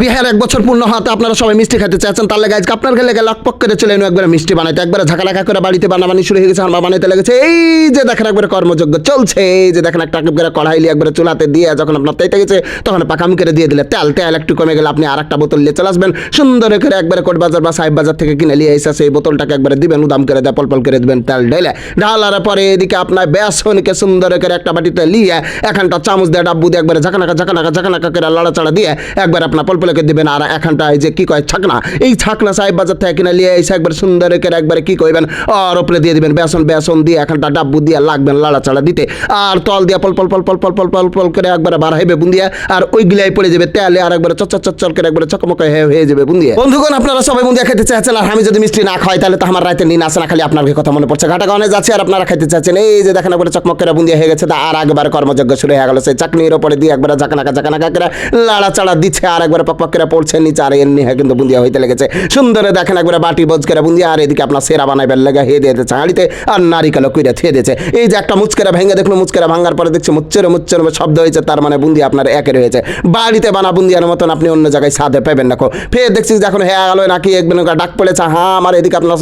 বিহার এক বছর পূর্ণ হতে আপনারা সবাই মিষ্টি খেতে চাচ্ছেন তাহলে গাইজ আপনার গেলে লকপক করে চলে এলো একবারে মিষ্টি বানাইতে, একবার ঝাঁকা করে বাড়িতে বানাবানি শুরু হয়ে গেছে, আমার বানাইতে লেগেছে। এই যে দেখেন একবার কর্মযোগ্য চলছে, এই যে দেখেন একটা করে কড়াইলি একবারে চুলাতে দিয়ে যখন আপনার তাইতে গেছে, তখন পাকাম করে দিয়ে দিলে তেল তেল একটু কমে গেলে আপনি আর একটা বোতল নিয়ে চলে আসবেন। সুন্দর করে একবারে কোট বাজার বা সাহেব বাজার থেকে কিনে নিয়ে এসে সেই বোতলটাকে একবারে দিবেন, উদাম করে দেয়, পলপল করে দিবেন তেল ঢেলে। ঢালার পরে এদিকে আপনার বেসনকে সুন্দর করে একটা বাটিতে নিয়ে এখানটা চামচ দিয়ে ডাব্বু দিয়ে একবারে ঝাঁকানাকা ঝাঁকানাকা ঝাঁকানাকা করে লড়াচড়া দিয়ে একবার আপনার পলপলকে দিবেন আর এখানটা এই যে কি কয় ছাকনা? এই ছাকনা সাহেব বাজার থেকে কিনে নিয়ে এসে একবার সুন্দর করে একবারে কি কইবেন? আর ওপরে দিয়ে দিবেন বেসন বেসন দিয়ে এখানটা ডাব্বু দিয়ে লাগবেন লাড়াচাড়া দিতে। আর তল দিয়ে পল পল পল পল পল পল পল পল করে একবার বাড়াইবে বুন্দিয়া। আর ওইগুলাই পড়ে যাবে তেলে আর একবার চচ্চর চচ্চর করে একবার চকমক হয়ে হয়ে যাবে বুন্দিয়া। বন্ধুগণ, আপনারা সবাই বুন্দিয়া খেতে চাচ্ছেন আর আমি যদি মিষ্টি না খাই, তাহলে তো আমার রাতে নিন আসে না খালি আপনার কথা মনে পড়ছে? ঘাটা গানে যাচ্ছে আর আপনারা খেতে চাচ্ছেন এই যে দেখেন একবার চকমক করে বুন্দিয়া হয়ে গেছে আর একবার কর্মযজ্ঞ শুরু হয়ে গেল। সেই চাকনির ওপরে দিয়ে একবার ঝাঁকানাকা ঝাঁকানাকা করে লাড়াচাড়া দিচ্ছে, আর একবার পক পক পড়ছে, নিচে আর এমনি হয়ে কিন্তু বুন্দিয়া হইতে লেগেছে। সুন্দর দেখেন একবার বাটি বোঝ করে বুন্দিয়া, আর এদিকে আপনার সেরা বানাইবার লেগে হয়ে দিয়েছে চাঁড়িতে আর নারিকেল কুইরে থিয়ে দিয়েছে। এই যে একটা মুচকেরা ভেঙে দেখল, মুচকেরা ভাঙার পরে দেখছি মুচ্চের মুচ্চের শব্দ হয়েছে, তার মানে বুন্দি আপনার একের হয়েছে। বাড়িতে বানা বুন্দিয়ার মতন আপনি অন্য জায়গায় সাদে পাবেন না ফের দেখছি যে এখন হ্যাঁ গেলো নাকি একদিন ডাক পড়েছে হ্যাঁ আমার এদিকে আপনার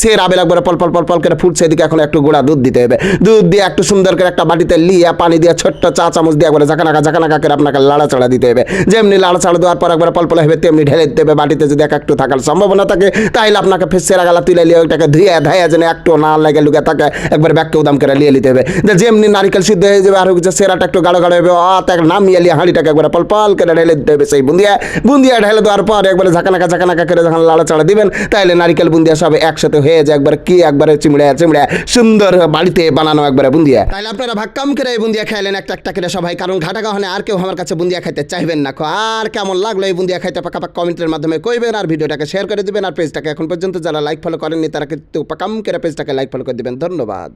সে রাবেল একবার পল পল পল পল করে ফুটছে, এদিকে এখন একটু গোড়া দুধ দিতে হবে। দুধ দিয়ে একটু সুন্দর করে একটা বাটিতে লিয়ে পানি দিয়ে ছোট্ট চা চামচ দিয়ে একবার ঝাঁকানাকা ঝাঁকানাকা করে আপনাকে লাড়াচাড়া দিতে হবে। যেমনি লাড়াচাড়া দেওয়ার পর একবার পল হবে, তেমনি ঢেলে দেবে বাটিতে যদি এক একটু থাকার সম্ভাবনা থাকে তাহলে আপনাকে ফের সেরা গালা তুলে নিয়ে ওইটাকে ধুয়ে ধাইয়া যেন একটু না লাগে লুকে থাকে, একবার ব্যাগকে উদাম করে লিয়ে নিতে হবে। যে যেমনি নারিকেল সিদ্ধ হয়ে যাবে, আর হচ্ছে সেরাটা একটু গাঢ় গাঢ় হবে অত এক নামিয়ে নিয়ে হাঁড়িটাকে একবার পল পল করে ঢেলে দিতে হবে সেই বুন্দিয়া বুন্দিয়া ঢেলে দেওয়ার পর একবারে ঝাঁকানাকা ঝাঁকানাকা করে যখন লাড়াচাড়া দিবেন তাহলে নারিকেল বুন্দিয়া সব একসাথে হয়ে যায়, একবার কি একবারে চিমড়ে চিমড়ে সুন্দর বাড়িতে বানানো একবারে বুন্দিয়া। তাহলে আপনারা ভাগ ভাক্কাম করে বুন্দিয়া খাইলেন একটা একটা করে সবাই, কারণ ঘাটা গাহনে আর কেউ আমার কাছে বুন্দিয়া খাইতে চাইবেন না। আর কেমন লাগল এই বুন্দিয়া খাইতে পাকা পাক কমেন্টের মাধ্যমে কইবেন আর ভিডিওটাকে শেয়ার করে দিবেন। আর পেজটাকে এখন পর্যন্ত যারা লাইক ফলো করেননি, তারা কিন্তু পাকাম করে পেজটাকে লাইক ফলো করে দিবেন। ধন্যবাদ।